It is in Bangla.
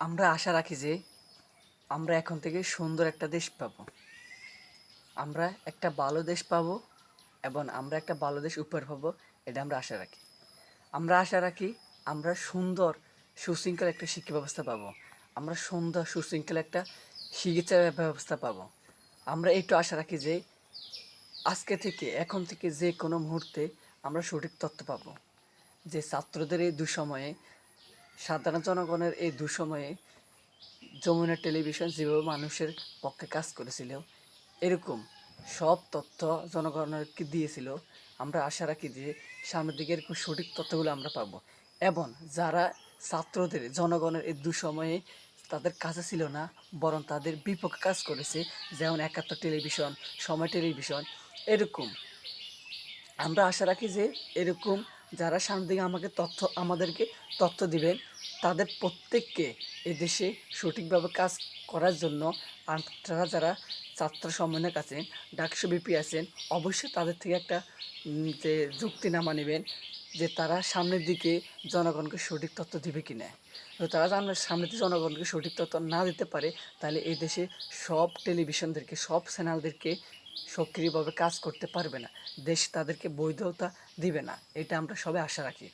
আমরা আশা রাখি যে আমরা এখন থেকে সুন্দর একটা দেশ পাবো। আমরা একটা ভালো দেশ পাবো এবং আমরা একটা ভালো দেশ উপহার পাবো, এটা আমরা আশা রাখি। আমরা আশা রাখি আমরা সুন্দর, সুশৃঙ্খল একটা শিক্ষা ব্যবস্থা পাবো। আমরা সুন্দর, সুশৃঙ্খল একটা চিকিৎসা ব্যবস্থা পাবো। আমরা একটু আশা রাখি যে আজকে থেকে, এখন থেকে যে কোনো মুহূর্তে আমরা সঠিক তথ্য পাবো। যে ছাত্রদের এই দুঃসময়ে সাধারণ জনগণের এই দুঃসময়ে যমুনা টেলিভিশন যেভাবে মানুষের পক্ষে কাজ করেছিল, এরকম সব তথ্য জনগণকে দিয়েছিল। আমরা আশা রাখি যে সামনের দিকে এরকম সঠিক তথ্যগুলো আমরা পাবো। এবং যারা ছাত্রদের, জনগণের এই দুঃসময়ে তাদের কাছে ছিল না, বরং তাদের বিপক্ষে কাজ করেছে, যেমন একাত্তর টেলিভিশন, সময় টেলিভিশন, এরকম। আমরা আশা রাখি যে এরকম যারা সামনের দিকে আমাকে তথ্য, আমাদেরকে তথ্য দিবেন, তাদের প্রত্যেককে এদেশে সঠিকভাবে কাজ করার জন্য আপনারা যারা ছাত্র সম্মানের কাছে ডাকসু বিপি আছেন, অবশ্যই তাদের থেকে একটা যে যুক্তিনামা নেবেন যে তারা সামনের দিকে জনগণকে সঠিক তথ্য দিবে কি না তো তারা জানবে সামনের দিকে জনগণকে সঠিক তথ্য না দিতে পারে, তাহলে এই দেশে সব টেলিভিশনদেরকে, সব চ্যানেলদেরকে সক্রিয়ভাবে কাজ করতে পারবে না। দেশ তাদেরকে বৈধতা দিবে না। এটা আমরা সবাই আশা রাখি।